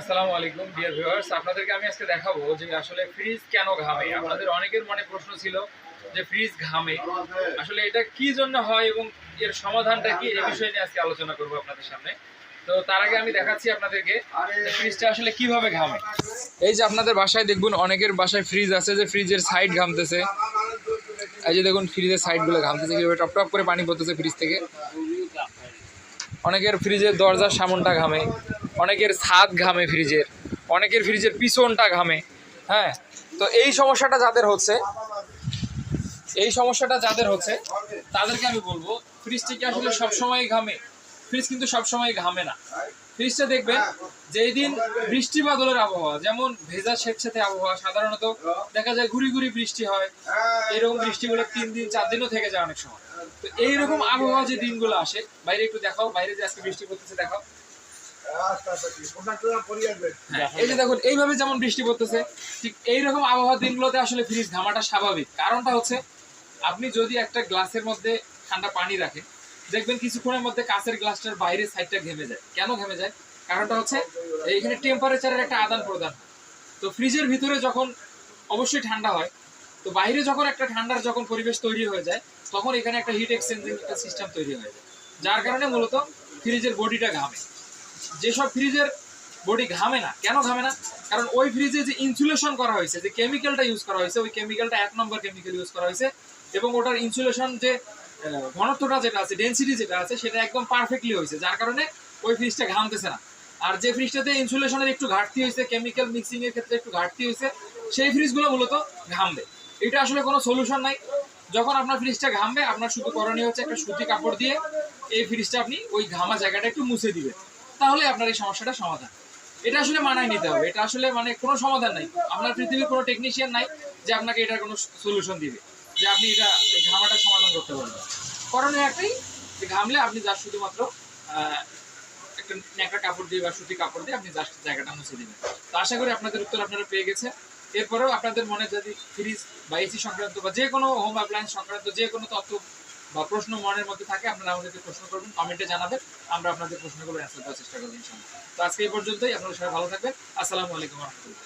আসসালামু আলাইকুম dear viewers আপনাদেরকে আমি আজকে দেখাবো যে আসলে ফ্রিজ কেন ঘামে? আপনাদের অনেকের মনে প্রশ্ন ছিল যে ফ্রিজ ঘামে। আসলে এটা কি জন্য হয় এবং এর সমাধানটা কি? এই বিষয়ে নিয়ে আজকে আলোচনা করব আপনাদের সামনে। তো তার আগে আমি দেখাচ্ছি আপনাদেরকে ফ্রিজটা আসলে কীভাবে ঘামে। এই যে আপনাদের বাসায় দেখুন, অনেকের বাসায় ফ্রিজ আছে যে ফ্রিজের সাইড ঘামতেছে। এই যে দেখুন ফ্রিজের সাইডগুলো ঘামতেছে। কীভাবে টপ টপ করে পানি পড়তেছে ফ্রিজ থেকে। অনেকের ফ্রিজের দরজার সামনটা ঘামে। অনেকের ছাদ ঘামে ফ্রিজের, অনেকের ফ্রিজের পিছনটা ঘামে হ্যাঁ? তো এই সমস্যাটা যাদের হচ্ছে, এই সমস্যাটা যাদের হচ্ছে, তাদেরকে আমি বলব ফ্রিজটা কি আসলে সবসময় ঘামে। ফ্রিজ কিন্তু সবসময় ঘামে না। ফ্রিজটা দেখবেন যেই দিন বৃষ্টি বাদলের আবহাওয়া, যেমন ভেজা স্বেচ্ছাতে আবহাওয়া, সাধারণত দেখা যায় ঘুরি ঘুরি বৃষ্টি হয়, এরকম বৃষ্টিগুলো তিন দিন, চার দিনও থেকে যায় অনেক সময়। তো এইরকম আবহাওয়া যে দিনগুলো আসে, বাইরে একটু দেখাও, বাইরে যে আজকে বৃষ্টি পড়তেছে, দেখাও। এই যে দেখুন, এইভাবে যেমন বৃষ্টি পড়তেছে, ঠিক এইরকম আবহাওয়ার দিনগুলোতে আসলে ফ্রিজ ঘামাটা স্বাভাবিক। কারণটা হচ্ছে, আপনি যদি একটা গ্লাসের মধ্যে ঠান্ডা পানি রাখেন, দেখবেন কিছুক্ষণের মধ্যে কাঁচের গ্লাসটার বাইরের সাইডটা ঘেমে যায়। কেন ঘেমে যায়? কারণটা হচ্ছে, এইখানে টেম্পারেচারের একটা আদান প্রদান তো ফ্রিজের ভিতরে যখন অবশ্যই ঠান্ডা হয়, তো বাইরে যখন একটা ঠান্ডার যখন পরিবেশ তৈরি হয়ে যায়, তখন এখানে একটা হিট এক্সচেঞ্জিং একটা সিস্টেম তৈরি হয়ে যায়। যার কারণে মূলত ফ্রিজের বডিটা ঘামে। যেসব ফ্রিজের বডি ঘামে না, কেন ঘামে না? কারণ ওই ফ্রিজে যে ইনসুলেশন করা হয়েছে, যে কেমিক্যালটা ইউজ করা হয়েছে, ওই কেমিক্যালটা এক নম্বর কেমিক্যাল ইউজ করা হয়েছে এবং ওটার ইনসুলেশন যে ঘনত্বটা যেটা আছে ডেন্সিটি যেটা আছে, সেটা একদম পারফেক্টলি হয়েছে, যার কারণে ওই ফ্রিজটা ঘামতেছে না। আর যে ফ্রিজটাতে ইনসুলেশনের একটু ঘাটতি হয়েছে কেমিক্যাল মিক্সিং এর ক্ষেত্রে একটু ঘাটতি হয়েছে, সেই ফ্রিজগুলো মূলত ঘামবে। এটা আসলে কোনো সলিউশন নাই। যখন আপনার ফ্রিজটা ঘামবে, আপনার শুধু করণীয় হচ্ছে একটা সুতি কাপড় দিয়ে এই ফ্রিজটা আপনি ওই ঘামা জায়গাটা একটু মুছে দিবেন। তাহলে আপনার এই সমস্যাটা সমাধান। এটা আসলে মানায় নিতে হবে। এটা আসলে মানে কোনো সমাধান নাই। আপনার পৃথিবীর কোনো টেকনিশিয়ান নাই যে আপনাকে এটার কোনো সলিউশন দিবে, যে আপনি এটা ঘামাটা সমাধান করতে পারবেন। করণীয় একটাই যে ঘামলে আপনি যা শুধুমাত্র একটা ন্যাকড়া কাপড় দিয়ে বা সুতি কাপড় দিয়ে আপনি জাস্ট জায়গাটা মুছে দিবেন। তো আশা করি আপনাদের উত্তর আপনারা পেয়ে গেছে এরপরেও আপনাদের মনে যদি ফ্রিজ বা এসি সংক্রান্ত বা যে কোনো হোম অ্যাপ্লায়েন্স সংক্রান্ত যে কোনো তথ্য বা প্রশ্ন মনের মধ্যে থাকে, আপনারা আমাদেরকে প্রশ্ন করবেন, কমেন্টে জানাবেন, আমরা আপনাদের প্রশ্নগুলো অ্যান্সার দেওয়ার চেষ্টা করব ইনশাআল্লাহ। তো আজকে এই পর্যন্তই, আপনারা সবাই ভালো থাকবেন। আসসালামু আলাইকুম রহমতুল্লাহ।